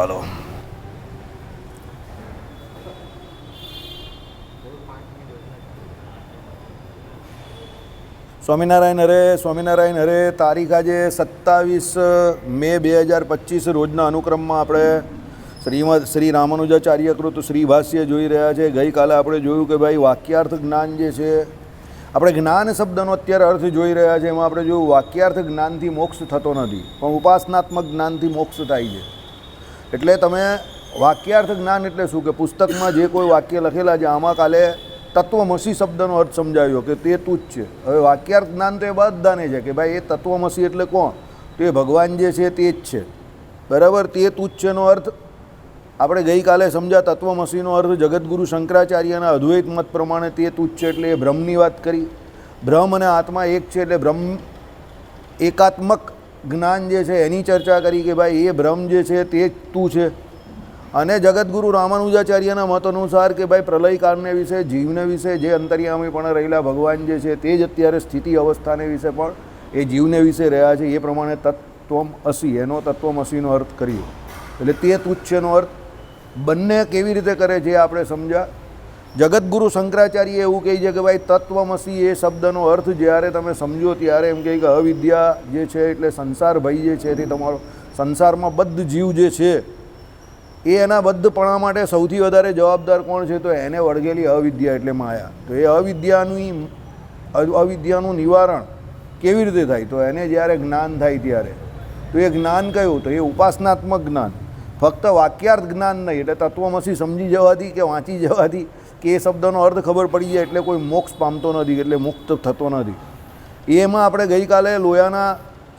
હાલો સ્વામિનારાયણ હરે સ્વામિનારાયણ હરે તારીખ આજે સત્તાવીસ મે બે હજાર પચીસ રોજના અનુક્રમમાં આપણે શ્રીમદ શ્રી રામાનુજાચાર્યકૃત શ્રી ભાષ્ય જોઈ રહ્યા છે. ગઈકાલે આપણે જોયું કે ભાઈ વાક્યાર્થ જ્ઞાન જે છે, આપણે જ્ઞાન શબ્દનો અત્યારે અર્થ જોઈ રહ્યા છે. એમાં આપણે જોયું વાક્યાર્થ જ્ઞાનથી મોક્ષ થતો નથી, પણ ઉપાસનાત્મક જ્ઞાનથી મોક્ષ થાય છે. એટલે તમે વાક્યાર્થ જ્ઞાન એટલે શું? કે પુસ્તકમાં જે કોઈ વાક્ય લખેલા છે, આમાં કાલે તત્વમસી શબ્દનો અર્થ સમજાવ્યો કે તે તું જ છે. હવે વાક્યાર્થ જ્ઞાન તો એ બધાને છે કે ભાઈ એ તત્વમસી એટલે કોણ? તો એ ભગવાન જે છે તે જ છે. બરાબર? તે તું જ છેનો અર્થ. આપણે ગઈકાલે સમજ્યા તત્વમસીનો અર્થ જગતગુરુ શંકરાચાર્યના અદ્વૈત મત પ્રમાણે તે તું છે એટલે એ બ્રહ્મની વાત કરી. બ્રહ્મ અને આત્મા એક છે એટલે બ્રહ્મ એકાત્મક જ્ઞાન જે છે એની ચર્ચા કરી કે ભાઈ એ બ્રહ્મ જે છે તે જ તું છે. અને જગતગુરુ રામાનુજાચાર્યના મત અનુસાર કે ભાઈ પ્રલયકાળને વિશે, જીવને વિશે જે અંતર્યામી પણ રહેલા ભગવાન જે છે તે જ અત્યારે સ્થિતિ અવસ્થાને વિશે પણ એ જીવને વિશે રહ્યા છે. એ પ્રમાણે તત્વમ અસી, એનો તત્વમ અસીનો અર્થ કરીએ. એટલે તે તુચ્છનો અર્થ. બંને કેવી રીતે કરે છે આપણે સમજ્યા. જગતગુરુ શંકરાચાર્ય એવું કહે છે કે ભાઈ, તત્વમસી એ શબ્દનો અર્થ જ્યારે તમે સમજો ત્યારે એમ કહે કે અવિદ્યા જે છે એટલે સંસાર ભય જે છે તે તમારો સંસારમાં બદ્ધ જીવ જે છે, એ એના બદ્ધપણા માટે સૌથી વધારે જવાબદાર કોણ છે? તો એને વળગેલી અવિદ્યા એટલે માયા. તો એ અવિદ્યાની, અવિદ્યાનું નિવારણ કેવી રીતે થાય? તો એને જ્યારે જ્ઞાન થાય ત્યારે. તો એ જ્ઞાન કયું? તો એ ઉપાસનાત્મક જ્ઞાન. ફક્ત વાક્યાર્થ જ્ઞાન નહીં, એટલે તત્વમસી સમજી જવાથી કે વાંચી જવાથી કે એ શબ્દનો અર્થ ખબર પડી જાય એટલે કોઈ મોક્ષ પામતો નથી, એટલે મુક્ત થતો નથી. એમાં આપણે ગઈકાલે લોયાના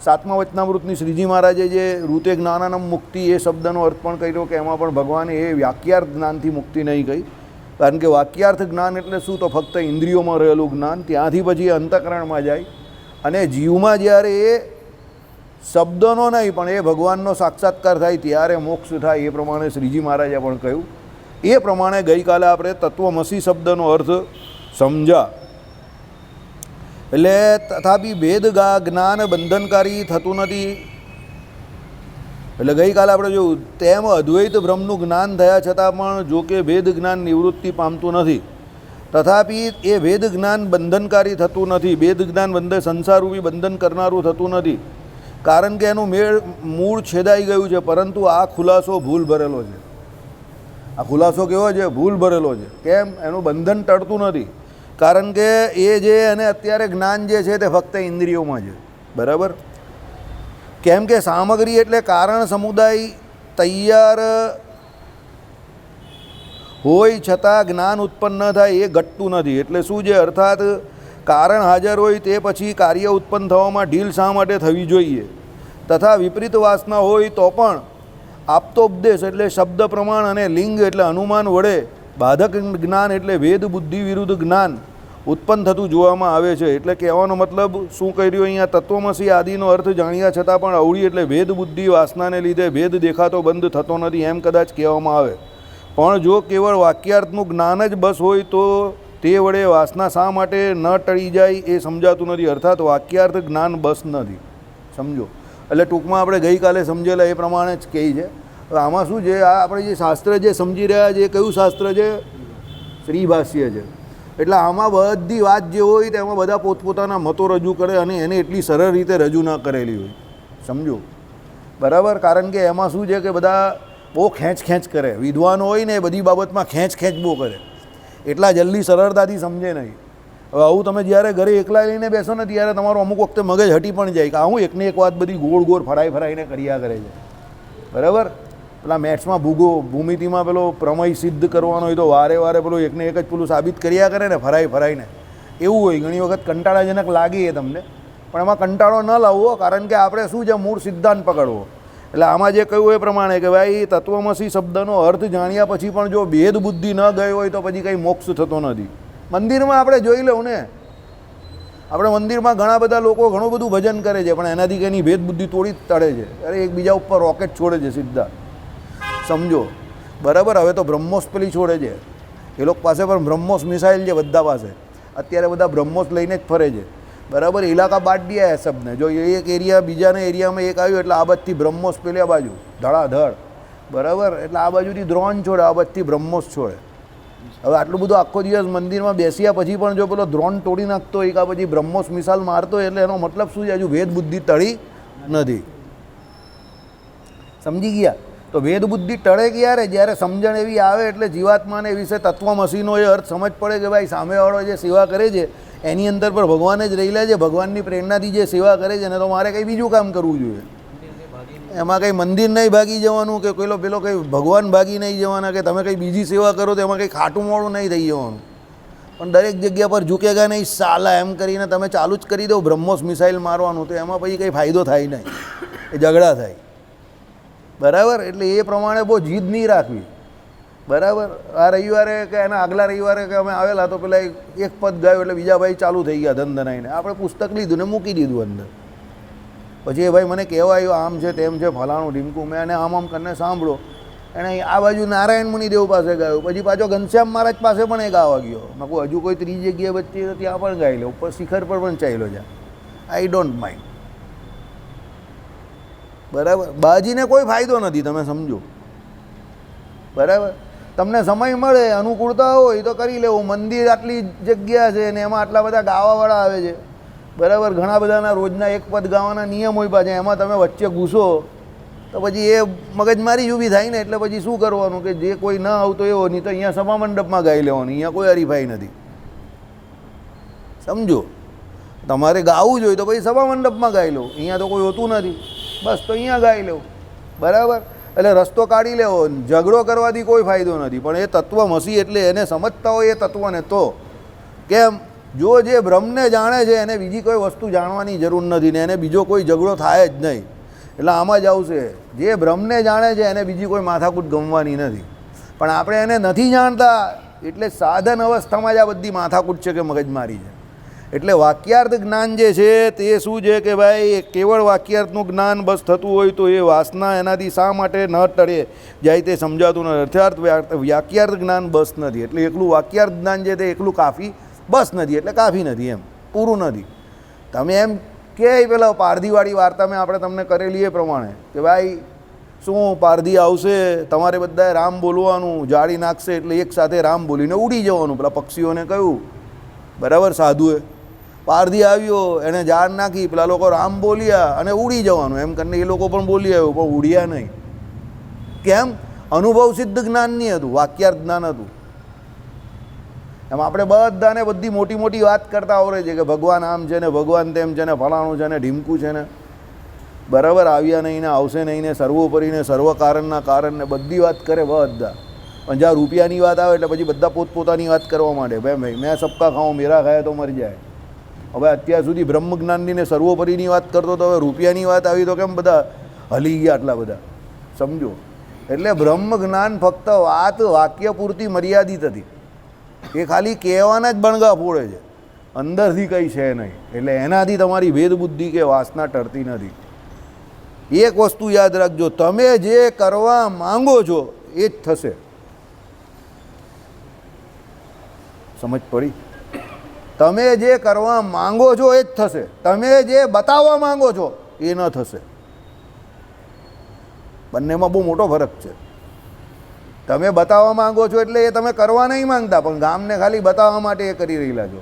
સાતમા વચનામૃતની શ્રીજી મહારાજે જે રૂતે જ્ઞાનાનમ મુક્તિ એ શબ્દનો અર્થ પણ કર્યો કે એમાં પણ ભગવાને એ વાક્યાર્થ જ્ઞાનથી મુક્તિ નહીં કહી કારણ કે વાક્યાર્થ જ્ઞાન એટલે શું? તો ફક્ત ઇન્દ્રિયોમાં રહેલું જ્ઞાન, ત્યાંથી પછી અંતકરણમાં જાય. અને જીવમાં જ્યારે એ શબ્દનો નહીં, પણ એ ભગવાનનો સાક્ષાત્કાર થાય, ત્યારે મોક્ષ થાય એ પ્રમાણે શ્રીજી મહારાજે પણ કહ્યું. એ પ્રમાણે ગઈકાલે આપણે તત્વમસી શબ્દનો અર્થ સમજા એટલે તથાપી ભેદગા જ્ઞાન બંધનકારી થતું નથી. એટલે ગઈકાલે આપણે જોયું, તેમ અદ્વૈત બ્રહ્મનું જ્ઞાન થયા છતાં પણ જો કે ભેદ જ્ઞાન નિવૃત્તિ પામતું નથી. તથાપી એ ભેદ જ્ઞાન બંધનકારી થતું નથી. ભેદ જ્ઞાન બંધન સંસારરૂપી બંધન કરનારું થતું નથી. કારણ કે એનું મેળ, મૂળ છેદાઈ ગયું છે, પરંતુ આ ખુલાસો ભૂલ ભરેલો છે. આ ખુલાસો કેવો છે? ભૂલ ભરેલો છે. કેમ? એનું બંધન ટળતું નથી. કારણ કે એ જે એને અત્યારે જ્ઞાન જે છે તે ફક્ત ઇન્દ્રિયોમાં છે. બરાબર? કેમ કે સામગ્રી એટલે કારણ સમુદાય તૈયાર હોય છતાં જ્ઞાન ઉત્પન્ન ન થાય, એ ઘટતું નથી. એટલે શું છે? અર્થાત કારણ હાજર હોય તે પછી કાર્ય ઉત્પન્ન થવામાં ઢીલ શા માટે થવી જોઈએ? તથા વિપરીત વાસના હોય તો પણ આપતોપદેશ એટલે શબ્દ પ્રમાણ અને લિંગ એટલે અનુમાન વડે, બાધક જ્ઞાન એટલે વેદ બુદ્ધિ વિરુદ્ધ જ્ઞાન ઉત્પન્ન થતું જોવામાં આવે છે. એટલે કહેવાનો મતલબ, શું કર્યું અહીંયા? તત્વમસી આદિનો અર્થ જાણ્યા છતાં પણ અવળી એટલે ભેદ બુદ્ધિ વાસનાને લીધે ભેદ દેખાતો બંધ થતો નથી એમ કદાચ કહેવામાં આવે. પણ જો કેવળ વાક્યાર્થનું જ્ઞાન જ બસ હોય તો તે વડે વાસના શા માટે ન ટળી જાય એ સમજાતું નથી. અર્થાત વાક્યાર્થ જ્ઞાન બસ નથી. સમજો. એટલે ટૂંકમાં આપણે ગઈકાલે સમજેલા એ પ્રમાણે જ કહી છે. આમાં શું છે? આ આપણે જે શાસ્ત્ર જે સમજી રહ્યા છે, કયું શાસ્ત્ર છે? શ્રી ભાષ્ય છે. એટલે આમાં બધી વાત જે હોય તેમાં બધા પોતપોતાના મતો રજૂ કરે અને એને એટલી સરળ રીતે રજૂ ન કરેલી હોય. સમજો? બરાબર? કારણ કે એમાં શું છે કે બધા બહુ ખેંચ ખેંચ કરે. વિદ્વાન હોય ને બધી બાબતમાં ખેંચ ખેંચ બહુ કરે. એટલા જલ્દી સરળતાથી સમજે નહીં. હવે આવું તમે જ્યારે ઘરે એકલા લઈને બેસો ને ત્યારે તમારો અમુક વખતે મગજ હટી પણ જાય કે આવું એકને એક વાત બધી ગોળ ગોળ ફરાઈ ફરાઈને કર્યા કરે છે. બરાબર? પેલા મેથ્સમાં ભૂગો ભૂમિતિમાં પેલો પ્રમય સિદ્ધ કરવાનો હોય તો વારે વારે પેલો એકને એક જ પેલું સાબિત કર્યા કરે ને, ફરાઈ ફરાઈને. એવું હોય, ઘણી વખત કંટાળાજનક લાગે એ તમને. પણ એમાં કંટાળો ન લાવવો, કારણ કે આપણે શું છે, મૂળ સિદ્ધાંત પકડવો. એટલે આમાં જે કહ્યું એ પ્રમાણે કે ભાઈ તત્વમસી શબ્દનો અર્થ જાણ્યા પછી પણ જો ભેદ બુદ્ધિ ન ગઈ હોય તો પછી કંઈ મોક્ષ થતો નથી. મંદિરમાં આપણે જોઈ લઉં ને. આપણે મંદિરમાં ઘણા બધા લોકો ઘણું બધું ભજન કરે છે, પણ એનાથી કે એની ભેદ બુદ્ધિ તોડી તળે છે. અરે, એકબીજા ઉપર રોકેટ છોડે છે સીધા. સમજો. બરાબર, હવે તો બ્રહ્મોસ પેલી છોડે છે. એ લોકો પાસે પણ બ્રહ્મોસ મિસાઇલ છે બધા પાસે. અત્યારે બધા બ્રહ્મોસ લઈને જ ફરે છે. બરાબર ઇલાકા બાદ દિયા સબને. જો એક એરિયા બીજાના એરિયામાં એક આવ્યું એટલે આ બધથી બ્રહ્મોસ પેલી બાજુ. ધડાધડ. બરાબર, એટલે આ બાજુથી દ્રોણ છોડે, આ બધથી બ્રહ્મોસ છોડે. હવે આટલું બધું આખો દિવસ મંદિરમાં બેસ્યા પછી પણ જો પેલો દ્રોણ તોડી નાખતો હોય કે પછી બ્રહ્મોસ મિસાલ મારતો એટલે એનો મતલબ શું છે? હજુ ભેદ બુદ્ધિ તળી નથી. સમજી ગયા? તો વેદ બુદ્ધિ ટળે ક્યારે? જ્યારે સમજણ એવી આવે એટલે જીવાત્માને એ વિશે તત્વમસીનો એ અર્થ સમજ પડે કે ભાઈ સામેવાળો જે સેવા કરે છે, એની અંદર પણ ભગવાન જ રહેલા છે, ભગવાનની પ્રેરણાથી જે સેવા કરે છે ને તો મારે કંઈ બીજું કામ કરવું જોઈએ. એમાં કંઈ મંદિર નહીં ભાગી જવાનું કે પેલો પેલો કંઈ ભગવાન ભાગી નહીં જવાના કે તમે કંઈ બીજી સેવા કરો તો એમાં કંઈ ખાટું મોડું નહીં થઈ જવાનું. પણ દરેક જગ્યા પર ઝૂકેગા નહીં, સાલા એમ કરીને તમે ચાલુ જ કરી દો, બ્રહ્મોસ મિસાઇલ મારવાનું, તો એમાં પછી કંઈ ફાયદો થાય નહીં. એ ઝઘડા થાય. બરાબર? એટલે એ પ્રમાણે બહુ જીદ નહીં રાખવી. બરાબર? આ રવિવારે કે એના આગલા રવિવારે કે અમે આવેલા તો પેલા એક પદ ગયો એટલે બીજા ભાઈ ચાલુ થઈ ગયા ધંધનાઈને. આપણે પુસ્તક લીધું ને મૂકી દીધું અંદર. પછી એ ભાઈ મને કહેવા આવ્યો આમ છે તેમ છે, ફલાણું ઢીમકું. મેં એને આમ આમ કરીને સાંભળો. એણે આ બાજુ નારાયણ મુનિદેવ પાસે ગાયું. પછી પાછો ઘનશ્યામ મહારાજ પાસે પણ એ ગાવા ગયો. મેં કહું, હજુ કોઈ ત્રીજી જગ્યાએ વચ્ચે ત્યાં પણ ગાઈ લે. ઉપર શિખર પર પણ ચાલ્યો છે આઈ ડોન્ટ માઇન્ડ બરાબર? બાજીને કોઈ ફાયદો નથી, તમે સમજો. બરાબર? તમને સમય મળે, અનુકૂળતા હોય, તો કરી લેવું. મંદિર આટલી જગ્યા છે ને એમાં આટલા બધા ગાવાવાળા આવે છે. બરાબર? ઘણા બધાના રોજના એક પદ ગાવાના નિયમ હોય પાછા. એમાં તમે વચ્ચે ઘૂસો, તો પછી એ મગજમારી જ ઊભી થાય ને, એટલે પછી શું કરવાનું? કે જે કોઈ ન આવતો એવો નહીં, તો અહીંયા સભા મંડપમાં ગાઈ લેવાનું. અહીંયા કોઈ હરીફાઈ નથી. સમજો? તમારે ગાવું જોઈએ તો પછી સભા મંડપમાં ગાઈ લો. અહીંયા તો કોઈ હોતું નથી. બસ તો અહીંયા ગાઈ લેવું. બરાબર? એટલે રસ્તો કાઢી લેવો. ઝઘડો કરવાથી કોઈ ફાયદો નથી. પણ એ તત્વ મસી એટલે એને સમજતા હોય એ તત્વને તો. કેમ? જો જે બ્રહ્મને જાણે છે, એને બીજી કોઈ વસ્તુ જાણવાની જરૂર નથી ને એને બીજો કોઈ ઝઘડો થાય જ નહીં. એટલે આમાં જ આવશે. જે બ્રહ્મને જાણે છે, એને બીજી કોઈ માથાકૂટ ગમવાની નથી. પણ આપણે એને નથી જાણતા, એટલે સાધન અવસ્થામાં જ આ બધી માથાકૂટ છે કે મગજમારી છે. એટલે વાક્યાર્થ જ્ઞાન જે છે તે શું છે કે ભાઈ કેવળ વાક્યાર્થનું જ્ઞાન બસ થતું હોય તો એ વાસના એનાથી શા માટે ન ટળે? જાય તે સમજાતું નથી. અર્થાર્થ વાક્યાર્થ જ્ઞાન બસ નથી. એટલે એકલું વાક્યાર્થ જ્ઞાન છે તે એકલું કાફી બસ નથી. એટલે કાફી નથી એમ. પૂરું નથી. તમે એમ કે પેલા પારધીવાળી વાર્તા મેં આપણે તમને કરેલી એ પ્રમાણે કે ભાઈ, શું પારધી આવશે, તમારે બધાએ રામ બોલવાનું, જાળી નાખશે એટલે એક સાથે રામ બોલીને ઉડી જવાનું. પેલા પક્ષીઓને કહ્યું, બરાબર સાધુએ પારધી આવ્યો, એને જાણ નાખી, પેલા લોકો રામ બોલ્યા અને ઉડી જવાનું. એમ કરીને એ લોકો પણ બોલી આવ્યો, પણ ઉડ્યા નહીં. કેમ? અનુભવ સિદ્ધ જ્ઞાન નહીં હતું વાક્યાર્થ જ્ઞાન હતું. એમ આપણે બધાને બધી મોટી મોટી વાત કરતા આવડે છે કે ભગવાન આમ છે ને, ભગવાન તેમ છે ને, ફલાણું છે ને, ઢીમકું છે ને. બરાબર, આવ્યા નહીં ને, આવશે નહીં ને, સર્વોપરીને, સર્વકારણના સર્વ કારણના બધી વાત કરે બધા. પણ જ્યાં રૂપિયાની વાત આવે એટલે પછી બધા પોતપોતાની વાત કરવા માંડે. ભાઈ ભાઈ, મેં સબકા ખાઉં, મેરા ખાયા તો મરી જાય. હવે અત્યાર સુધી બ્રહ્મ જ્ઞાનની ને સર્વોપરીની વાત કરતો તો હવે રૂપિયાની વાત આવી તો કેમ બધા હલી ગયા આટલા બધા? સમજો? એટલે બ્રહ્મ જ્ઞાન ફક્ત વાત વાક્ય પૂરતી મર્યાદિત હતી. એ ખાલી કહેવાના જ બણગા ફોડે છે. અંદરથી કંઈ છે નહીં. એટલે એનાથી તમારી ભેદબુદ્ધિ કે વાસના ટરતી નથી. એક વસ્તુ યાદ રાખજો, તમે જે કરવા માંગો છો એ જ થશે. સમજ પડી? તમે જે કરવા માંગો છો એ જ થશે. તમે જે બતાવવા માંગો છો એ ન થશે. બંનેમાં બહુ મોટો ફરક છે. તમે બતાવવા માંગો છો એટલે એ તમે કરવા નહીં માંગતા, પણ ગામને ખાલી બતાવવા માટે એ કરી રહેલા છો.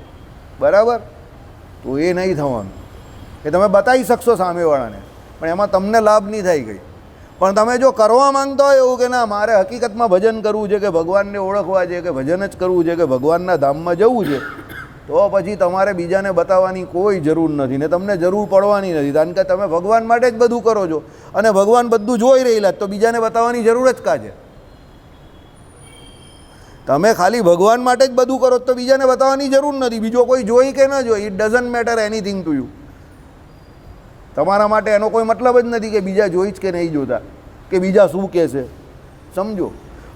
બરાબર? તો એ નહીં થવાનું. એ તમે બતાવી શકશો સામેવાળાને, પણ એમાં તમને લાભ નહીં થાય ગઈ પણ તમે જો કરવા માંગતા હોય એવું કે ના, મારે હકીકતમાં ભજન કરવું છે કે ભગવાનને ઓળખવા છે કે ભજન જ કરવું છે કે ભગવાનના ધામમાં જવું છે તો પછી તમારે બીજાને બતાવવાની કોઈ જરૂર નથી ને તમને જરૂર પડવાની નથી. કારણ કે તમે ભગવાન માટે જ બધું કરો છો. અને ભગવાન બધું જોઈ રહેલા તો બીજાને બતાવવાની જરૂર જ કા છે તમે ખાલી ભગવાન માટે જ બધું કરો તો બીજાને બતાવવાની જરૂર નથી. બીજો કોઈ જોઈ કે ન જોઈ it doesn't matter anything to you તમારા માટે એનો કોઈ મતલબ જ નથી કે બીજા જોઈ જ કે નહીં જોતા, કે બીજા શું કહેશે સમજો?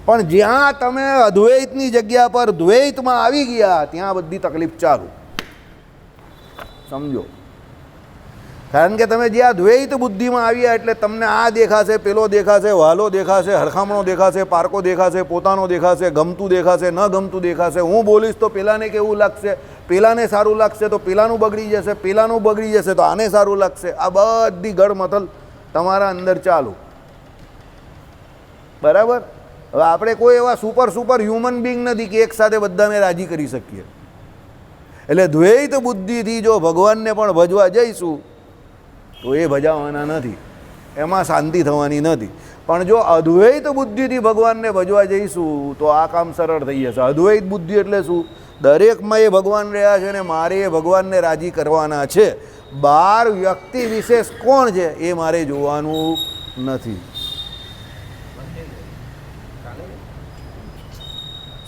પણ જ્યાં તમે અદ્વૈતની જગ્યા પર દ્વૈતમાં આવી ગયા, ત્યાં બધી તકલીફ ચાલુ. સમજો. કારણ કે તમે જ્યાં દ્વૈત બુદ્ધિમાં આવ્યા એટલે તમને આ દેખાશે, પેલો દેખાશે, વાલો દેખાશે, હરખામણો દેખાશે, પારકો દેખાશે, પોતાનો દેખાશે, ગમતું દેખાશે, ન ગમતું દેખાશે. હું બોલીશ તો પેલાને કેવું લાગશે? પેલાને સારું લાગશે તો પેલાનું બગડી જશે, પેલાનું બગડી જશે તો આને સારું લાગશે. આ બધી ગળમથલ તમારા અંદર ચાલુ. બરાબર? હવે આપણે કોઈ એવા સુપર સુપર હ્યુમન બિંગ નથી કે એકસાથે બધાને રાજી કરી શકીએ. એટલે દ્વૈત બુદ્ધિથી જો ભગવાનને પણ ભજવા જઈશું, તો એ ભજાવાના નથી. એમાં શાંતિ થવાની નથી. પણ જો અદ્વૈત બુદ્ધિથી ભગવાનને ભજવા જઈશું, તો આ કામ સરળ થઈ જશે. અદ્વૈત બુદ્ધિ એટલે શું? દરેકમાં એ ભગવાન રહ્યા છે ને મારે એ ભગવાનને રાજી કરવાના છે. બાર વ્યક્તિ વિશેષ કોણ છે એ મારે જોવાનું નથી.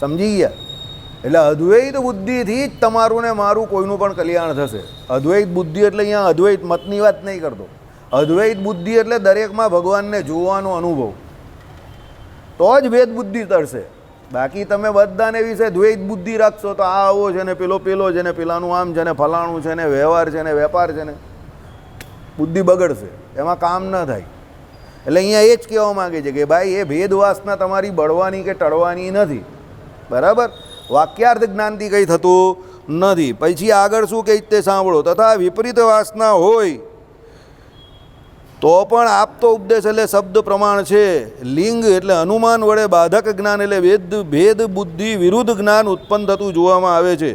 સમજી ગયા એટલે અદ્વૈત બુદ્ધિથી જ તમારું ને મારું કોઈનું પણ કલ્યાણ થશે. અદ્વૈત બુદ્ધિ એટલે અહીંયા અદ્વૈત મતની વાત નહીં કરતો. અદ્વૈત બુદ્ધિ એટલે દરેકમાં ભગવાનને જોવાનો અનુભવ. તો જ વેદ બુદ્ધિ તરશે. બાકી તમે બધાને વિશે દ્વૈત બુદ્ધિ રાખશો તો આ આવો છે ને પેલો પેલો છે ને પેલાનું આમ છે ને ફલાણું છે ને વ્યવહાર છે ને વેપાર છે ને. બુદ્ધિ બગડશે. એમાં કામ ન થાય. એટલે અહીંયા એ જ કહેવા માગે છે કે ભાઈ, એ ભેદવાસના તમારી બળવાની કે ટળવાની નથી. બરાબર? વાક્યાર્થ જ્ઞાનથી કંઈ થતું નથી. પછી આગળ શું કહે તે સાંભળો. તથા વિપરીત વાસના હોય, તો પણ આપતો ઉપદેશ એટલે શબ્દ પ્રમાણ છે. લિંગ એટલે અનુમાન વડે બાધક જ્ઞાન એટલે વેદ, ભેદ, બુદ્ધિ વિરુદ્ધ જ્ઞાન ઉત્પન્ન થતું જોવામાં આવે છે.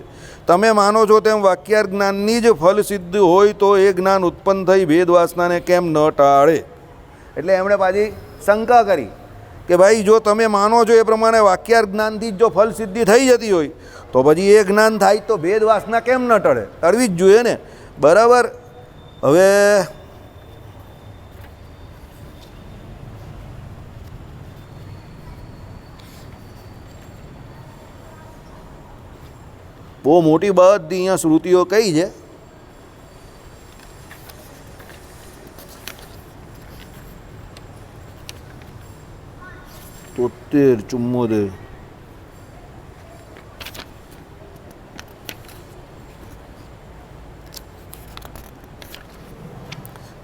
તમે માનો છો તેમ વાક્યાર જ્ઞાનની જ ફલ સિદ્ધ હોય તો એ જ્ઞાન ઉત્પન્ન થઈ ભેદ વાસનાને કેમ ન ટાળે? એટલે એમણે પાછી શંકા કરી. કે ભાઈ, જો તમે માનો છો એ પ્રમાણે વાક્યાર જ્ઞાનથી જ ફલ સિદ્ધિ થઈ જતી હોય, તો પછી એ જ્ઞાન થાય તો ભેદ વાસના કેમ ન ટળે? ટળવી જ જોઈએ ને. બરાબર? હવે બહુ મોટી બધી અહીંયા શ્રુતિઓ કઈ છે? તોતેર ચુમ્મોતેર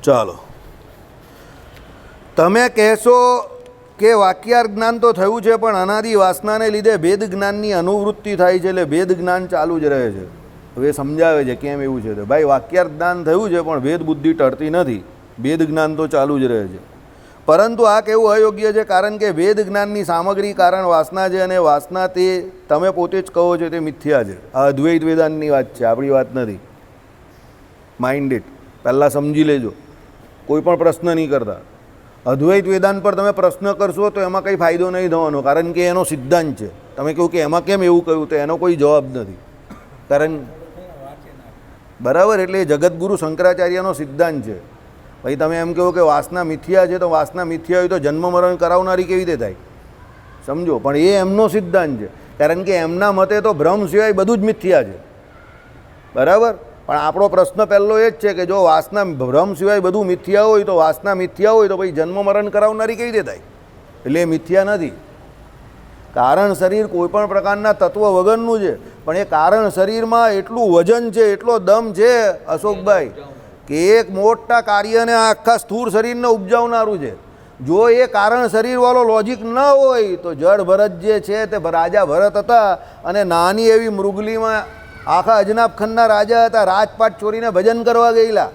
ચાલો. તમે કહેશો કે વાક્યાર જ્ઞાન તો થયું છે, પણ અનાદિ વાસનાને લીધે ભેદ જ્ઞાનની અનુવૃત્તિ થાય છે, એટલે ભેદ જ્ઞાન ચાલુ જ રહે છે. હવે સમજાવે છે કેમ એવું છે ભાઈ, વાક્યાર જ્ઞાન થયું છે, પણ ભેદ બુદ્ધિ ટળતી નથી. ભેદ જ્ઞાન તો ચાલુ જ રહે છે. પરંતુ આ કેવું અયોગ્ય છે? કારણ કે વેદ જ્ઞાનની સામગ્રી કારણ વાસના છે અને વાસના તે તમે પોતે જ કહો છો તે મિથ્યા છે. આ અદ્વૈત વેદાંતની વાત છે આપણી વાત નથી. માઇન્ડ ઇટ પહેલાં સમજી લેજો. કોઈ પણ પ્રશ્ન નહીં કરતા. અદ્વૈત વેદાંત પર તમે પ્રશ્ન કરશો તો એમાં કંઈ ફાયદો નહીં થવાનો કારણ કે એનો સિદ્ધાંત છે. તમે કહ્યું કે એમાં કેમ એવું કહ્યું તો એનો કોઈ જવાબ નથી. કારણ બરાબર? એટલે જગતગુરુ શંકરાચાર્યનો સિદ્ધાંત છે. ભાઈ તમે એમ કહો કે વાસના મિથ્યા છે, તો વાસના મિથ્યા હોય તો જન્મ મરણ કરાવનારી કેવી રીતે થાય? સમજો, પણ એ એમનો સિદ્ધાંત છે. કારણ કે એમના મતે તો ભ્રમ સિવાય બધું જ મિથ્યા છે. બરાબર? પણ આપણો પ્રશ્ન પહેલો એ જ છે કે જો વાસના, ભ્રમ સિવાય બધું મિથ્યા હોય તો વાસના મિથ્યા હોય તો પછી જન્મ મરણ કરાવનારી કેવી રીતે થાય? એટલે એ મિથ્યા નથી. કારણ શરીર કોઈપણ પ્રકારના તત્વ વગરનું છે. પણ એ કારણ શરીરમાં એટલું વજન છે, એટલો દમ છે, અશોકભાઈ. કે એક મોટા કાર્યને આખા સ્થૂળ શરીરને ઉપજાવનારું છે. જો એ કારણ શરીરવાળો લોજિક ન હોય, તો જળ ભરત જે છે તે રાજા ભરત હતા અને નાની એવી મૃગલીમાં આખા અજનાબ ખંડના રાજા હતા, રાજપાટ ચોરીને ભજન કરવા ગયેલા.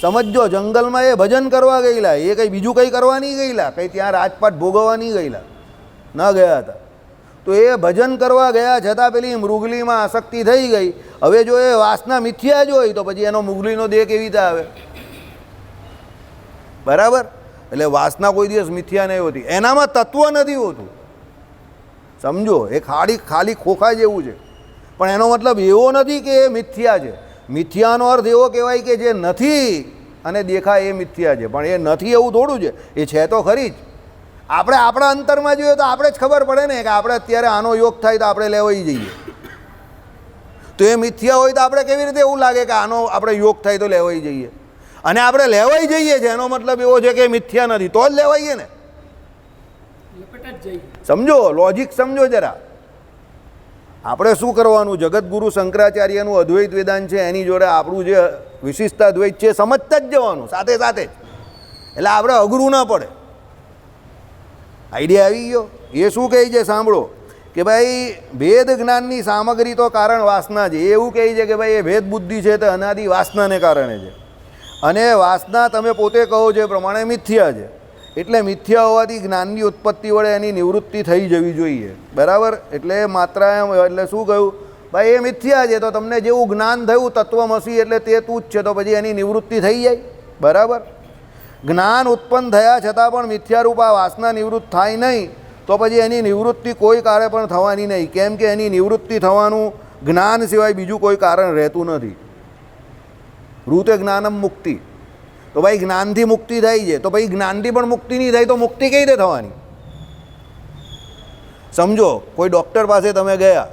સમજો જંગલમાં એ ભજન કરવા ગયેલા. એ કંઈ બીજું કંઈ કરવા નહીં ગયેલા. કંઈ ત્યાં રાજપાટ ભોગવવા નહીં ગયેલા. ન ગયા હતા. તો એ ભજન કરવા ગયા છતાં પેલી મૃગલીમાં આસક્તિ થઈ ગઈ. હવે જો એ વાસના મિથ્યા જ હોય તો પછી એનો મુગલીનો દેહ કેવી રીતે આવે? બરાબર? એટલે વાસના કોઈ દિવસ મિથ્યા નહીં હોતી. એનામાં તત્વ નથી હોતું. સમજો, એ ખાલી ખાલી ખોખા જેવું છે. પણ એનો મતલબ એવો નથી કે એ મિથ્યા છે. મિથ્યાનો અર્થ એવો કહેવાય કે જે નથી અને દેખાય એ મિથ્યા છે. પણ એ નથી એવું થોડું છે. એ છે તો ખરી જ. આપણે આપણા અંતરમાં જોઈએ તો આપણે જ ખબર પડે ને કે આપણે અત્યારે આનો યોગ થાય તો આપણે લેવાઈ જઈએ. તો એ મિથ્યા હોય તો આપણે કેવી રીતે એવું લાગે કે આનો આપણે યોગ થાય તો લેવાઈ જઈએ? અને આપણે લેવાઈ જઈએ છે, એનો મતલબ એવો છે કે મિથ્યા નથી, તો જ લેવાઈએ ને. સમજો લોજિક સમજો જરા. આપણે શું કરવાનું? જગતગુરુ શંકરાચાર્યનું અદ્વૈત વેદાંત છે, એની જોડે આપણું જે વિશિષ્ટ અદ્વૈત છે સમજતા જ જવાનું, સાથે સાથે એટલે આપણે અઘરું ના પડે. આઈડિયા આવી ગયો. એ શું કહે છે સાંભળો. કે ભાઈ, ભેદ જ્ઞાનની સામગ્રી તો કારણ વાસના છે. એવું કહે છે કે ભાઈ, એ ભેદ બુદ્ધિ છે તે અનાદિ વાસનાને કારણે છે. અને વાસના તમે પોતે કહો છો એ પ્રમાણે મિથ્યા છે. એટલે મિથ્યા હોવાથી જ્ઞાનની ઉત્પત્તિ વડે એની નિવૃત્તિ થઈ જવી જોઈએ. બરાબર? એટલે માત્ર એટલે શું કહ્યું? ભાઈ, એ મિથ્યા છે તો તમને જેવું જ્ઞાન થયું, તત્વમસી એટલે તે તું જ છે. તો પછી એની નિવૃત્તિ થઈ જાય. બરાબર? જ્ઞાન ઉત્પન્ન થયા છતાં પણ મિથ્યારૂપા વાસના નિવૃત્ત થાય નહીં, તો પછી એની નિવૃત્તિ કોઈ કારે પણ થવાની નહીં. કેમ કે એની નિવૃત્તિ થવાનું જ્ઞાન સિવાય બીજું કોઈ કારણ રહેતું નથી. રૂતે જ્ઞાનમ મુક્તિ. તો ભાઈ જ્ઞાનથી મુક્તિ થાય છે. તો ભાઈ જ્ઞાનથી પણ મુક્તિ નહીં થાય તો મુક્તિ કઈ રીતે થવાની? સમજો, કોઈ ડૉક્ટર પાસે તમે ગયા,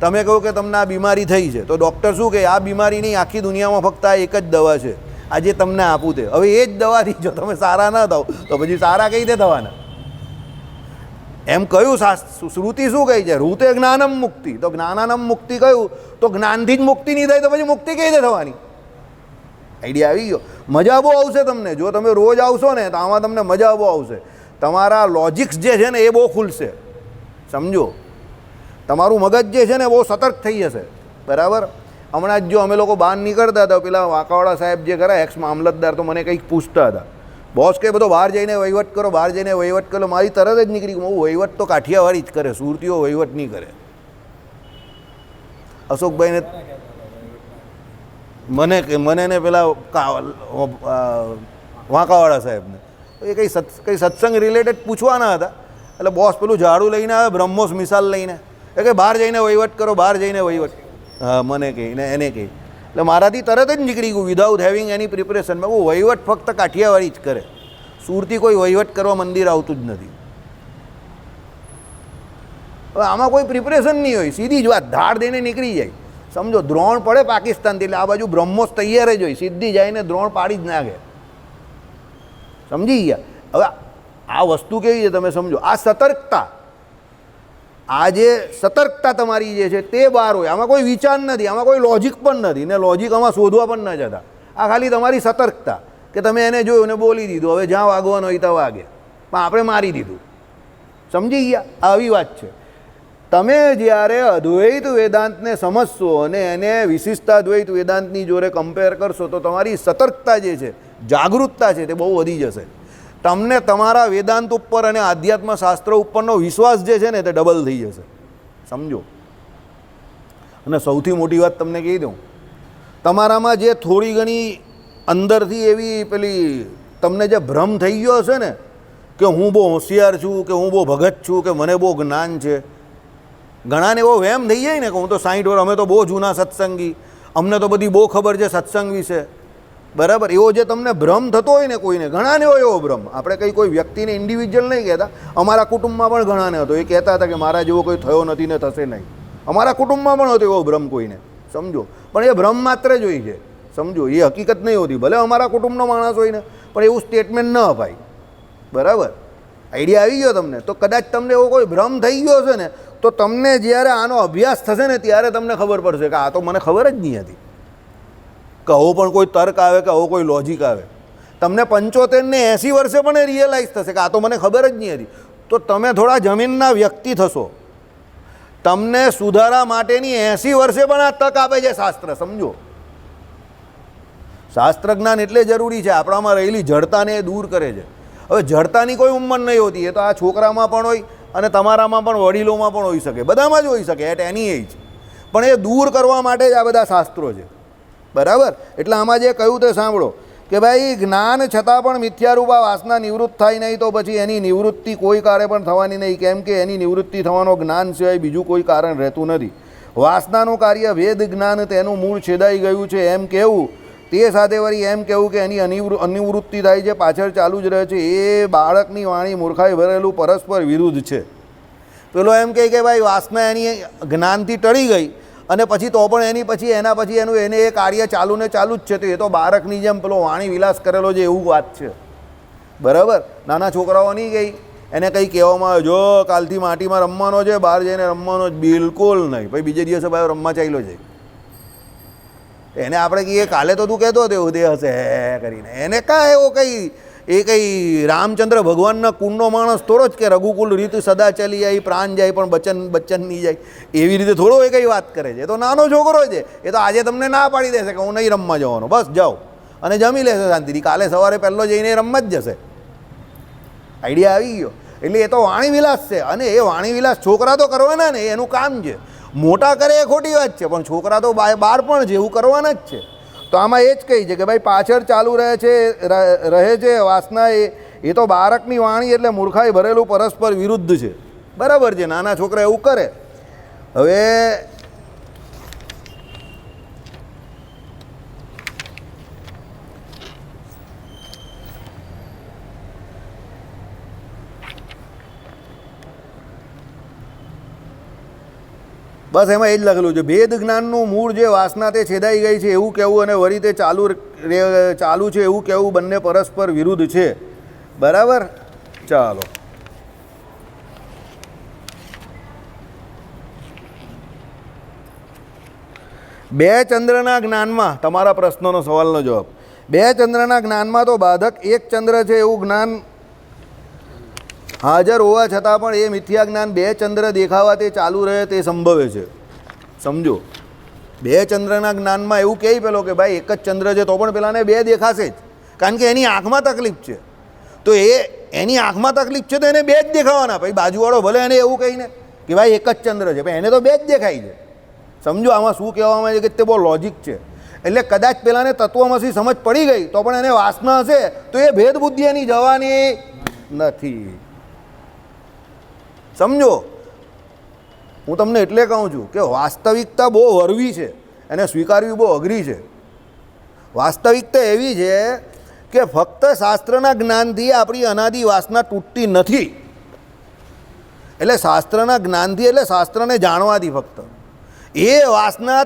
તમે કહો કે તમને આ બીમારી થઈ છે. તો ડૉક્ટર શું કહે? આ બીમારીની આખી દુનિયામાં ફક્ત આ એક જ દવા છે. આજે તમને આપું તે. હવે એ જ દવાથી જો તમે સારા ન થાવ, તો પછી સારા કઈ રીતે થવાના? એમ કયું શ્રુતિ શું કહી છે? રૂતે જ્ઞાનમ મુક્તિ. તો જ્ઞાનાનમ મુક્તિ કહ્યું તો જ્ઞાનથી જ મુક્તિ નહીં થાય તો પછી મુક્તિ કઈ રીતે થવાની? આઈડિયા આવી ગયો. મજા બહુ આવશે તમને. જો તમે રોજ આવશો ને, તો આમાં તમને મજા બહુ આવશે. તમારા લોજિક્સ જે છે ને, એ બહુ ખુલશે. સમજો? તમારું મગજ જે છે ને બહુ સતર્ક થઈ જશે. બરાબર? હમણાં જ જો અમે લોકો બહાર નીકળતા હતા, પેલા વાંકાવાળા સાહેબ જે ખરા એક્સ મામલતદાર તો મને કંઈક પૂછતા હતા. બોસ કે બધો બહાર જઈને વહીવટ કરો, બહાર જઈને વહીવટ કરો, મારી તરત જ નીકળી હું વહીવટ તો કાઠિયાવાડી જ કરે, સુરતીઓ વહીવટ નહીં કરે. અશોકભાઈને મને મને ને પેલા વાંકાવાળા સાહેબને. એ કંઈ સત્, કંઈ સત્સંગ રિલેટેડ પૂછવાના હતા. એટલે બોસ પેલું ઝાડુ લઈને આવે, બ્રહ્મોસ મિસાલ લઈને. એ કે, બહાર જઈને વહીવટ કરો, બહાર જઈને વહીવટ. હા, મને કહી ને એને કહી. એટલે મારાથી તરત જ નીકળી ગયું વિધાઉટ હેવિંગ એની પ્રિપરેશન મેં વહીવટ ફક્ત કાઠિયાવાડી જ કરે. સુરતી કોઈ વહીવટ કરવા મંદિર આવતું જ નથી. હવે આમાં કોઈ પ્રિપરેશન નહીં હોય. સીધી જ વાત ધાર દઈને નીકળી જાય. સમજો, દ્રોણ પડે પાકિસ્તાનથી, એટલે આ બાજુ બ્રહ્મોસ તૈયાર જ હોય. સીધી જઈને દ્રોણ પાડી જ નાખે. સમજી ગયા? હવે આ વસ્તુ કેવી છે તમે સમજો? આ સતર્કતા. આ જે સતર્કતા તમારી જે છે તે બહાર હોય. આમાં કોઈ વિચાર નથી, આમાં કોઈ લોજિક પણ નથી ને લોજિક આમાં શોધવા પણ ન જતા. આ ખાલી તમારી સતર્કતા કે તમે એને જોયું ને બોલી દીધું, હવે જ્યાં વાગવાનું હોય ત્યાં વાગે. પણ આપણે મારી દીધું. સમજી ગયા? આવી વાત છે. તમે જ્યારે અદ્વૈત વેદાંતને સમજશો અને એને વિશિષ્ટાદ્વૈત વેદાંતની જોડે કમ્પેર કરશો તો તમારી સતર્કતા જે છે, જાગૃતતા છે તે બહુ વધી જશે. તમને તમારા વેદાંત ઉપર અને આધ્યાત્મ શાસ્ત્ર ઉપરનો વિશ્વાસ જે છે ને તે ડબલ થઈ જશે. સમજો? અને સૌથી મોટી વાત તમને કહી દઉં. તમારામાં જે થોડી ઘણી અંદરથી એવી પેલી તમને જે ભ્રમ થઈ ગયો હશે ને, કે હું બહુ હોશિયાર છું, કે હું બહુ ભગત છું, કે મને બહુ જ્ઞાન છે, ઘણાને એવો વહેમ થઈ જાય ને કે હું તો સાઠ વર્ષ, અમે તો બહુ જૂના સત્સંગી, અમને તો બધી બહુ ખબર છે સત્સંગ વિશે બરાબર? એવો જે તમને ભ્રમ થતો હોય ને કોઈને, ઘણાને હોય એવો ભ્રમ. આપણે કંઈ કોઈ વ્યક્તિને ઇન્ડિવિજ્યુઅલ નહીં કહેતા. અમારા કુટુંબમાં પણ ઘણાને હતો. એ કહેતા હતા કે મારા જેવો કોઈ થયો નથી ને થશે નહીં. અમારા કુટુંબમાં પણ હતો એવો ભ્રમ કોઈને. સમજો? પણ એ ભ્રમ માત્ર જ હોય છે. સમજો? એ હકીકત નહીં હોતી. ભલે અમારા કુટુંબનો માણસ હોય ને, પણ એવું સ્ટેટમેન્ટ ન અપાય. બરાબર? આઈડિયા આવી ગયો તમને. તો કદાચ તમને એવો કોઈ ભ્રમ થઈ ગયો છે ને, તો તમને જ્યારે આનો અભ્યાસ થશે ને, ત્યારે તમને ખબર પડશે કે આ તો મને ખબર જ નહીં હતી. કહો પણ કોઈ તર્ક આવે કે આવો કોઈ લોજિક આવે. તમને પંચોતેર ને એંસી વર્ષે પણ એ રિયલાઇઝ થશે કે આ તો મને ખબર જ નહીં હતી. તો તમે થોડા જમીનના વ્યક્તિ થશો. તમને સુધારા માટેની એંસી વર્ષે પણ આ તક આપે છે શાસ્ત્ર, સમજો. શાસ્ત્ર જ્ઞાન એટલે જરૂરી છે, આપણામાં રહેલી જડતાને એ દૂર કરે છે. હવે જડતાની કોઈ ઉંમર નહીં હોતી, એ તો આ છોકરામાં પણ હોય અને તમારામાં પણ વડીલોમાં પણ હોઈ શકે, બધામાં જ હોઈ શકે એટ એની એજ પણ એ દૂર કરવા માટે જ આ બધા શાસ્ત્રો છે. બરાબર? એટલે આમાં જે કહ્યું તે સાંભળો કે ભાઈ, જ્ઞાન છતાં પણ મિથ્યારૂપા વાસના નિવૃત્ત થાય નહીં તો પછી એની નિવૃત્તિ કોઈ કારે પણ થવાની નહીં, કેમ કે એની નિવૃત્તિ થવાનો જ્ઞાન સિવાય બીજું કોઈ કારણ રહેતું નથી. વાસનાનું કાર્ય વેદ જ્ઞાન તેનું મૂળ છેદાઈ ગયું છે એમ કહેવું તે સાથે વળી એમ કહેવું કે એની અનિવૃ, અનિવૃત્તિ થાય છે, પાછળ ચાલુ જ રહે છે, એ બાળકની વાણી મૂર્ખાઈ ભરેલું પરસ્પર વિરુદ્ધ છે. પેલો એમ કહે કે ભાઈ, વાસના એની જ્ઞાનથી ટળી ગઈ અને પછી તો પણ એની પછી, એના પછી એનું એને એ કાર્ય ચાલુ ને ચાલુ જ છે. તો એ તો બાળકની જેમ પેલો વાણી વિલાસ કરેલો છે એવું વાત છે. બરાબર? નાના છોકરાઓ નહીં ગઈ. એને કંઈ કહેવામાં આવે, જો કાલથી માટીમાં રમવાનો છે, બહાર જઈને રમવાનો બિલકુલ નહીં. પછી બીજે દિવસે ભાઈ રમવા ચાલ્યો છે એને આપણે કહીએ, કાલે તો તું કહેતો હતો એવું દે હશે. કરીને. એને કાં એવો કંઈ એ કંઈ રામચંદ્ર ભગવાનના કુંડનો માણસ થોડો જ કે રઘુકુલ રીત સદા ચલી જાય, પ્રાણ જાય, પણ બચન બચ્ચન નહીં જાય. એવી રીતે થોડો એ કંઈ વાત કરે છે. એ તો નાનો છોકરો છે. એ તો આજે તમને ના પાડી દેશે કે હું નહીં રમવા જવાનો. બસ, જાઓ. અને જમી લેશે શાંતિથી. કાલે સવારે પહેલો જઈને રમવા જ જશે. આઈડિયા આવી ગયો. એટલે એ તો વાણીવિલાસ છે. અને એ વાણીવિલાસ છોકરા તો કરવાના ને, એનું કામ છે. મોટા કરે એ ખોટી વાત છે, પણ છોકરા તો બાર પણ એવું કરવાના જ છે. તો આમાં એ જ કહી છે કે ભાઈ પાછળ ચાલુ રહે છે રહે છે, વાસના એ એ તો બાળકની વાણી એટલે મૂર્ખાઈ ભરેલું પરસ્પર વિરુદ્ધ છે. બરાબર છે, નાના છોકરા એવું કરે. હવે બસ એમાં એ જ લખેલું છે, ભેદ જ્ઞાનનું મૂળ જે વાસના તે છેદાઈ ગઈ છે, એવું કહેવું અને વળી તે ચાલુ ચાલુ છે, એવું કહેવું બંને પરસ્પર વિરુદ્ધ છે. બરાબર? ચાલો. બે ચંદ્રના જ્ઞાનમાં, તમારા પ્રશ્નનો સવાલનો જવાબ. બે ચંદ્રના જ્ઞાનમાં તો બાધક એક ચંદ્ર છે, એવું જ્ઞાન હાજર હોવા છતાં પણ એ મિથ્યા જ્ઞાન બે ચંદ્ર દેખાવા તે ચાલુ રહે તે સંભવે છે. સમજો? બે ચંદ્રના જ્ઞાનમાં એવું કહે પેલો કે ભાઈ એક જ ચંદ્ર છે તો પણ પેલાને બે દેખાશે જ. કારણ કે એની આંખમાં તકલીફ છે. તો એ એની આંખમાં તકલીફ છે તો એને બે જ દેખાવાના. ભાઈ બાજુવાળો ભલે એને એવું કહીને કે ભાઈ એક જ ચંદ્ર છે, પણ એને તો બે જ દેખાય છે. સમજો? આમાં શું કહેવામાં છે કે તે બહુ લોજિક છે. એટલે કદાચ પેલાને તત્વમસી સમજ પડી ગઈ તો પણ એને વાસના હશે તો એ ભેદ બુદ્ધિ એની જવાની નથી. સમજો? હું તમને એટલે કહું છું કે વાસ્તવિકતા બહુ વરવી છે એને સ્વીકારવી બહુ અઘરી છે. વાસ્તવિકતા એવી છે કે ફક્ત શાસ્ત્રના જ્ઞાનથી આપણી અનાદિ વાસના તૂટતી નથી. એટલે શાસ્ત્રના જ્ઞાનથી એટલે શાસ્ત્રને જાણવાથી ફક્ત. એ વાસના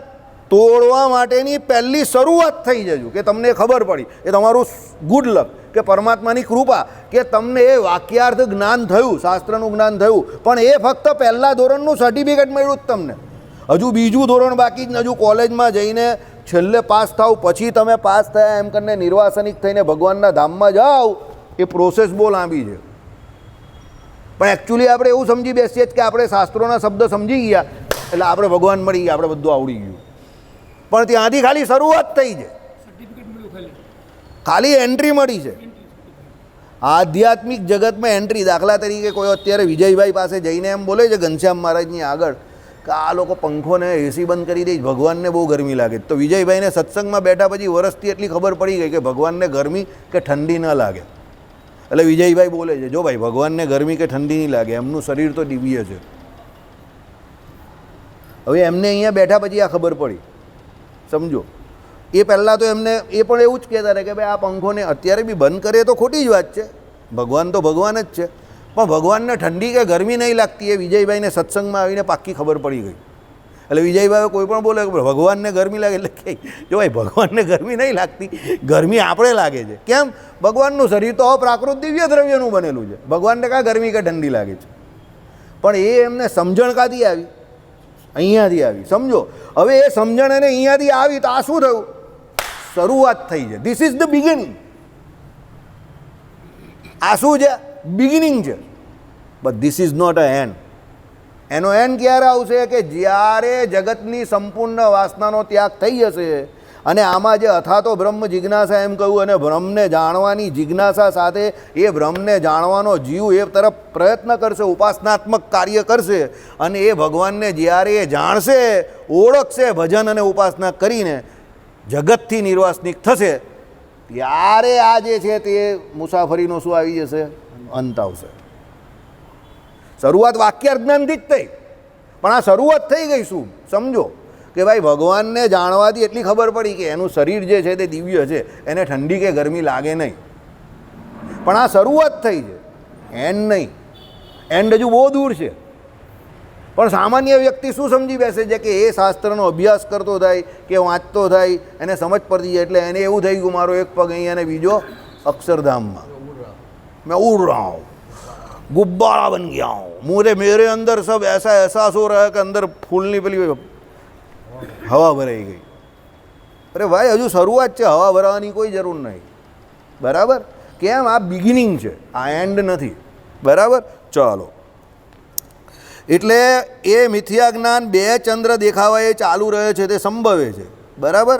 તોડવા માટેની પહેલી શરૂઆત થઈ જજો, કે તમને ખબર પડી એ તમારું ગુડ લક કે પરમાત્માની કૃપા, કે તમને એ વાક્યાર્થ જ્ઞાન થયું, શાસ્ત્રનું જ્ઞાન થયું, પણ એ ફક્ત પહેલા ધોરણનું સર્ટિફિકેટ મળ્યું જ તમને. હજુ બીજું ધોરણ બાકી જ હજુ કોલેજમાં જઈને છેલ્લે પાસ થાવ, પછી તમે પાસ થયા, એમ કરીને નિર્વાસનિક થઈને ભગવાનના ધામમાં જાઓ, એ પ્રોસેસ બહુ લાંબી છે. પણ એકચ્યુઅલી આપણે એવું સમજી બેસીએ જ કે આપણે શાસ્ત્રોના શબ્દ સમજી ગયા, એટલે આપણે ભગવાન મળી ગયા, આપણે બધું આવડી ગયું. પણ ત્યાંથી ખાલી શરૂઆત થઈ છે. ખાલી. એન્ટ્રી મળી છે. આધ્યાત્મિક જગતમાં એન્ટ્રી દાખલા તરીકે કોઈ અત્યારે વિજયભાઈ પાસે જઈને એમ બોલે છે ઘનશ્યામ મહારાજની આગળ કે આ લોકો પંખોને એસી બંધ કરી દે ભગવાનને બહુ ગરમી લાગે તો વિજયભાઈને સત્સંગમાં બેઠા પછી વરસથી એટલી ખબર પડી ગઈ કે ભગવાનને ગરમી કે ઠંડી ન લાગે. એટલે વિજયભાઈ બોલે છે જો ભાઈ ભગવાનને ગરમી કે ઠંડી નહીં લાગે એમનું શરીર તો દિવ્ય છે. હવે એમને અહીંયા બેઠા પછી આ ખબર પડી. સમજો. એ પહેલાં તો એમને એ પણ એવું જ કહેતા રહે કે ભાઈ આ પંખોને અત્યારે બી બંધ કરીએ તો ખોટી જ વાત છે. ભગવાન તો ભગવાન જ છે. પણ ભગવાનને ઠંડી કે ગરમી નહીં લાગતી એ વિજયભાઈને સત્સંગમાં આવીને પાક્કી ખબર પડી ગઈ. એટલે વિજયભાઈ કોઈ પણ બોલે ભગવાનને ગરમી લાગે એટલે કે જો ભાઈ ભગવાનને ગરમી નહીં લાગતી, ગરમી આપણે લાગે છે. કેમ? ભગવાનનું શરીર તો અપ્રાકૃત દિવ્ય દ્રવ્યનું બનેલું છે. ભગવાનને કાં ગરમી કે ઠંડી લાગે છે. પણ એ એમને સમજણ કાથી આવી. અહીંયાથી આવી. સમજો? હવે એ સમજણ એને અહીંયાથી આવી તો આ શું થયું? શરૂઆત થઈ છે. ધીસ ઇઝ ધ બિગિનિંગ આ શું છે? બિગિનિંગ છે. But this is not a end એનો એન્ડ ક્યારે આવશે કે જ્યારે જગતની સંપૂર્ણ વાસનાનો ત્યાગ થઈ જશે અને આમાં જે અથાતો બ્રહ્મ જિજ્ઞાસા એમ કહ્યું અને બ્રહ્મને જાણવાની જિજ્ઞાસા સાથે એ બ્રહ્મને જાણવાનો જીવ એ તરફ પ્રયત્ન કરશે, ઉપાસનાત્મક કાર્ય કરશે અને એ ભગવાનને જ્યારે એ જાણશે, ઓળખશે ભજન અને ઉપાસના કરીને જગતથી નિર્વાસનિક થશે, ત્યારે આ જે છે તે મુસાફરીનો શું આવી જશે? અંત આવશે. શરૂઆત વાક્ય જ્ઞાનથી જ થઈ. પણ આ શરૂઆત થઈ ગઈ શું? સમજો. કે ભાઈ ભગવાનને જાણવાથી એટલી ખબર પડી કે એનું શરીર જે છે તે દિવ્ય છે એને ઠંડી કે ગરમી લાગે નહીં પણ આ શરૂઆત થઈ છે એન્ડ નહીં એન્ડ હજુ બહુ દૂર છે પણ સામાન્ય વ્યક્તિ શું સમજી બેસે છે કે એ શાસ્ત્રનો અભ્યાસ કરતો થાય કે વાંચતો થાય એને સમજ પડતી જાય એટલે એને એવું થઈ ગયું મારો એક પગ અહીંયા અને બીજો અક્ષરધામમાં मैं उड़ रहा हूँ गुब्बारा बन गया हूँ मुझे मेरे अंदर सब ऐसा एहसास हो रहा है कि अंदर फूलनी પેલી હવા ભરાઈ ગઈ. અરે ભાઈ, હજુ શરૂઆત છે, હવા ભરાવાની કોઈ જરૂર નહીં. બરાબર? કેમ? આ બિગિનિંગ છે, આ એન્ડ નથી. બરાબર? ચાલો. એટલે એ મિથ્યા જ્ઞાન બે ચંદ્ર દેખાવા એ ચાલુ રહે છે, તે સંભવે છે. બરાબર?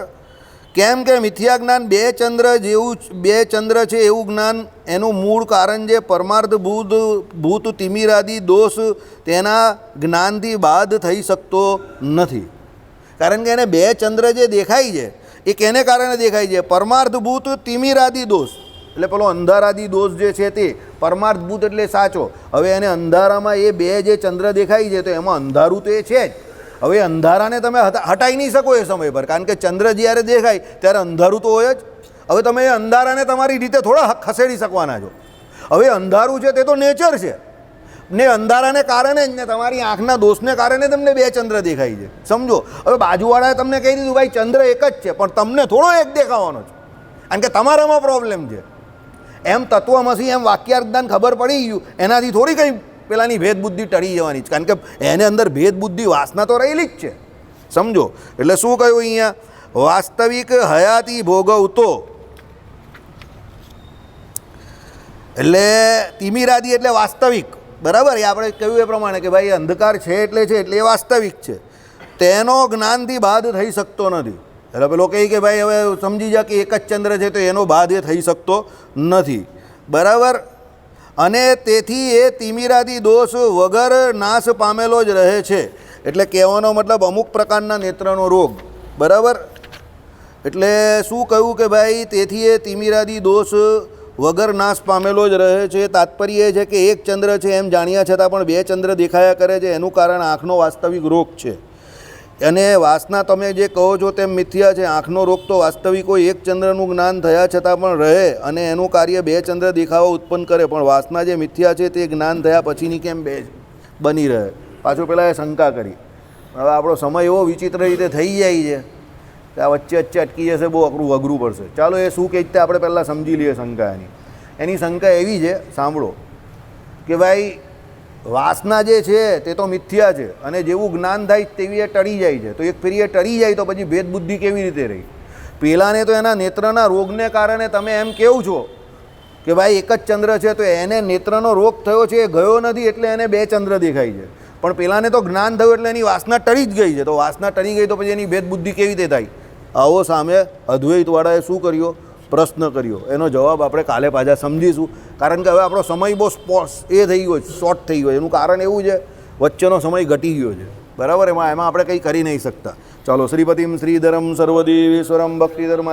કેમ કે મિથ્યા જ્ઞાન બે ચંદ્ર જેવું બે ચંદ્ર છે એવું જ્ઞાન, એનું મૂળ કારણ જે પરમાર્થ ભૂત ભૂત, તિમિરાદી, દોષ, તેના જ્ઞાનથી બાદ થઈ શકતો નથી. કારણ કે એને બે ચંદ્ર જે દેખાય છે, એ કેને કારણે દેખાય છે? પરમાર્થભૂત તિમિરાદી દોષ. એટલે પેલો અંધારાદી દોષ જે છે તે, પરમાર્થભૂત એટલે સાચો. હવે એને અંધારામાં એ બે જે ચંદ્ર દેખાય છે, તો એમાં અંધારું તો એ છે જ. હવે અંધારાને તમે હટા- હટાઈ નહીં શકો એ સમય પર. કારણ કે ચંદ્ર જ્યારે દેખાય, ત્યારે અંધારું તો હોય જ. હવે તમે એ અંધારાને તમારી રીતે થોડા ખસેડી શકવાના છો. હવે અંધારું છે તે તો નેચર છે. ને અંધારાને કારણે જ ને તમારી આંખના દોષને કારણે તમને બે ચંદ્ર દેખાય છે. સમજો? હવે બાજુવાળાએ તમને કહી દીધું, ભાઈ, ચંદ્ર એક જ છે, પણ તમને થોડો એક દેખાવાનો છે. કારણ કે તમારામાં પ્રોબ્લેમ છે. એમ તત્વમસી એમ વાક્યાર્થદાન ખબર પડી ગયું, એનાથી થોડી કંઈ પેલાની ભેદબુદ્ધિ ટળી જવાની છે. કારણ કે એને અંદર ભેદબુદ્ધિ વાસના તો રહેલી જ છે. સમજો? એટલે શું કહ્યું અહીંયા? વાસ્તવિક હયાતી ભોગવતો. એટલે તિમિરાદી એટલે વાસ્તવિક. બરાબર, એ આપણે કહ્યું એ પ્રમાણે કે ભાઈ અંધકાર છે એટલે છે, એટલે એ વાસ્તવિક છે. તેનો જ્ઞાનથી બાદ થઈ શકતો નથી. એટલે પેલો કહે કે ભાઈ, હવે સમજી જા કે એક જ ચંદ્ર છે, તો એનો બાદ એ થઈ શકતો નથી. બરાબર? અને તેથી એ તિમિરાદી દોષ વગર નાશ પામેલો જ રહે છે. એટલે કહેવાનો મતલબ અમુક પ્રકારના નેત્રનો રોગ. બરાબર? એટલે શું કહ્યું કે ભાઈ, તેથી એ તિમિરાદી દોષ વગર નાશ પામેલો જ રહે છે. તાત્પર્ય એ છે કે એક ચંદ્ર છે એમ જાણ્યા છતાં પણ બે ચંદ્ર દેખાયા કરે છે. એનું કારણ આંખનો વાસ્તવિક રોગ છે. અને વાસના તમે જે કહો છો તેમ મિથ્યા છે. આંખનો રોગ તો વાસ્તવિક એક ચંદ્રનું જ્ઞાન થયા છતાં પણ રહે અને એનું કાર્ય બે ચંદ્ર દેખાવો ઉત્પન્ન કરે. પણ વાસના જે મિથ્યા છે તે જ્ઞાન થયા પછીની કેમ બે બની રહે? પાછું પહેલાં એ શંકા કરી. હવે આપણો સમય એવો વિચિત્ર રીતે થઈ જાય છે. કે આ વચ્ચે વચ્ચે અટકી જશે, બહુ અઘરું અઘરું પડશે. ચાલો એ શું કહે તે આપણે પહેલાં સમજી લઈએ શંકા એની એની શંકા એવી છે, સાંભળો, કે ભાઈ, વાસના જે છે તે તો મિથ્યા છે અને જેવું જ્ઞાન થાય તેવી એ ટળી જાય છે. તો એક ફેરી એ ટળી જાય તો પછી ભેદબુદ્ધિ કેવી રીતે રહી? પેલાને તો એના નેત્રના રોગને કારણે તમે એમ કેવું છો કે ભાઈ, એક જ ચંદ્ર છે તો એને નેત્રનો રોગ થયો છે, એ ગયો નથી એટલે એને બે ચંદ્ર દેખાય છે. પણ પેલાને તો જ્ઞાન થયું એટલે એની વાસના ટળી જ ગઈ છે. તો વાસના ટળી ગઈ તો પછી એની ભેદબુદ્ધિ કેવી રીતે થાય? આવો સામે અદ્વૈતવાળાએ શું કર્યો? પ્રશ્ન કર્યો. એનો જવાબ આપણે કાલે પાછા સમજીશું. કારણ કે હવે આપણો સમય બહુ સ્પોસ એ થઈ ગયો છે શોર્ટ થઈ ગયો એનું કારણ એવું છે, વચ્ચેનો સમય ઘટી ગયો છે. બરાબર? એમાં એમાં આપણે કંઈ કરી નહીં શકતા. ચાલો, શ્રીપતિમ શ્રીધરમ સર્વદેવેશ્વરમ ભક્તિધર્મ